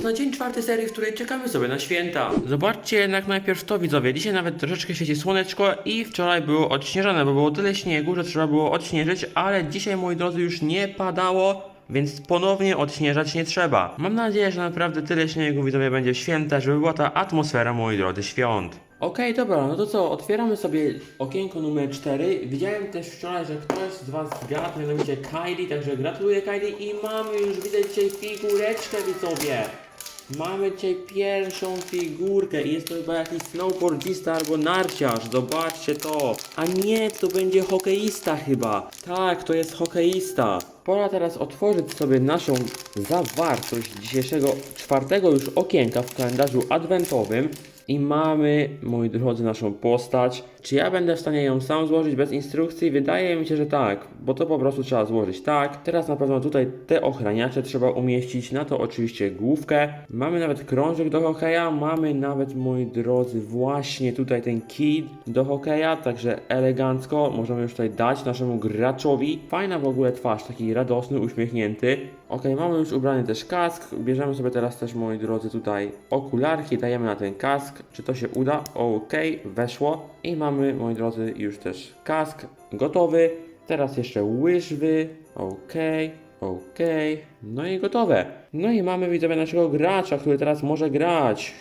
czas na dzień czwarty serii, w której czekamy sobie na święta. Zobaczcie jednak najpierw to widzowie, dzisiaj nawet troszeczkę świeci słoneczko i wczoraj było odśnieżone, bo było tyle śniegu, że trzeba było odśnieżyć, ale dzisiaj moi drodzy już nie padało, więc ponownie odśnieżać nie trzeba. Mam nadzieję, że naprawdę tyle śniegu widzowie będzie w święta, żeby była ta atmosfera, moi drodzy, świąt. Okej, dobra, no to co, otwieramy sobie okienko numer 4. Widziałem też wczoraj, że ktoś z Was zgadł, mianowicie Kylie, także gratuluję Kylie i mamy już, widzę dzisiaj figureczkę widzowie. Mamy dzisiaj pierwszą figurkę jest to chyba jakiś snowboardzista albo narciarz, zobaczcie to. A nie, to będzie hokeista chyba. Tak, to jest hokeista. Pora teraz otworzyć sobie naszą zawartość dzisiejszego czwartego już okienka w kalendarzu adwentowym. I mamy, moi drodzy, naszą postać. Czy ja będę w stanie ją sam złożyć bez instrukcji? Wydaje mi się, że tak, bo to po prostu trzeba złożyć tak. Teraz na pewno tutaj te ochraniacze trzeba umieścić, na to oczywiście główkę. Mamy nawet krążek do hokeja, mamy nawet, moi drodzy, właśnie tutaj ten kit do hokeja, także elegancko możemy już tutaj dać naszemu graczowi. Fajna w ogóle twarz, taki radosny, uśmiechnięty. Ok, mamy już ubrany też kask, bierzemy sobie teraz też, moi drodzy, tutaj okularki, dajemy na ten kask. Czy to się uda? Ok, weszło. I mamy, moi drodzy, już też kask gotowy. Teraz jeszcze łyżwy. Ok, ok. No i gotowe. No i mamy widzowie naszego gracza, który teraz może grać.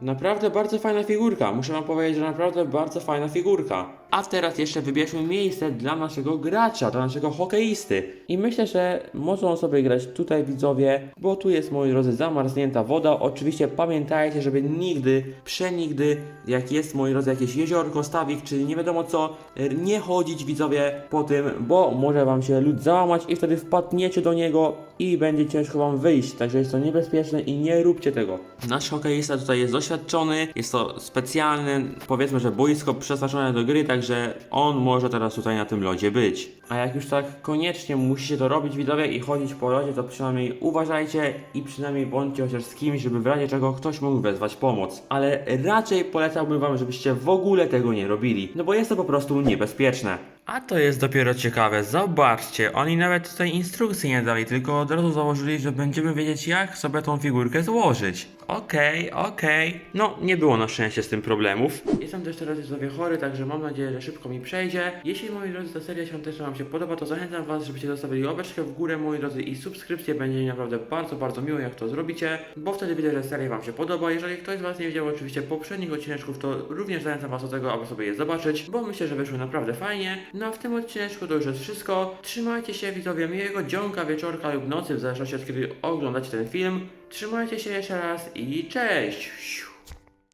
Naprawdę bardzo fajna figurka. Muszę wam powiedzieć, że naprawdę bardzo fajna figurka. A teraz jeszcze wybierzmy miejsce dla naszego gracza, dla naszego hokeisty. I myślę, że mogą sobie grać tutaj widzowie, bo tu jest, moi drodzy, zamarznięta woda. Oczywiście pamiętajcie, żeby nigdy, przenigdy, jak jest, moi drodzy, jakieś jeziorko, stawik, czy nie wiadomo co, nie chodzić widzowie po tym, bo może wam się lód załamać i wtedy wpadniecie do niego i będzie ciężko wam wyjść. Także jest to niebezpieczne i nie róbcie tego. Nasz hokeista tutaj jest doświadczony, jest to specjalny, powiedzmy, że boisko przeznaczone do gry, także on może teraz tutaj na tym lodzie być. A jak już tak koniecznie musicie to robić widzowie i chodzić po lodzie, to przynajmniej uważajcie i przynajmniej bądźcie chociaż z kimś, żeby w razie czego ktoś mógł wezwać pomoc. Ale raczej polecałbym wam, żebyście w ogóle tego nie robili, no bo jest to po prostu niebezpieczne. A to jest dopiero ciekawe, zobaczcie, oni nawet tutaj instrukcji nie dali, tylko od razu założyli, że będziemy wiedzieć jak sobie tą figurkę złożyć. Okej, okej. No, nie było na szczęście z tym problemów. Jestem też teraz zdrowie chory, także mam nadzieję, że szybko mi przejdzie. Jeśli moi drodzy ta seria świąteczna wam się podoba, to zachęcam was, żebyście zostawili łapeczkę w górę, moi drodzy, i subskrypcję. Będzie mi naprawdę bardzo, bardzo miło, jak to zrobicie, bo wtedy widzę, że seria wam się podoba. Jeżeli ktoś z was nie widział oczywiście poprzednich odcineczków, to również zachęcam was do tego, aby sobie je zobaczyć, bo myślę, że wyszły naprawdę fajnie. No a w tym odcineczku to już jest wszystko. Trzymajcie się widzowie miłego dzionka, wieczorka lub nocy, w zależności od kiedy oglądacie ten film. Trzymajcie się jeszcze raz i cześć!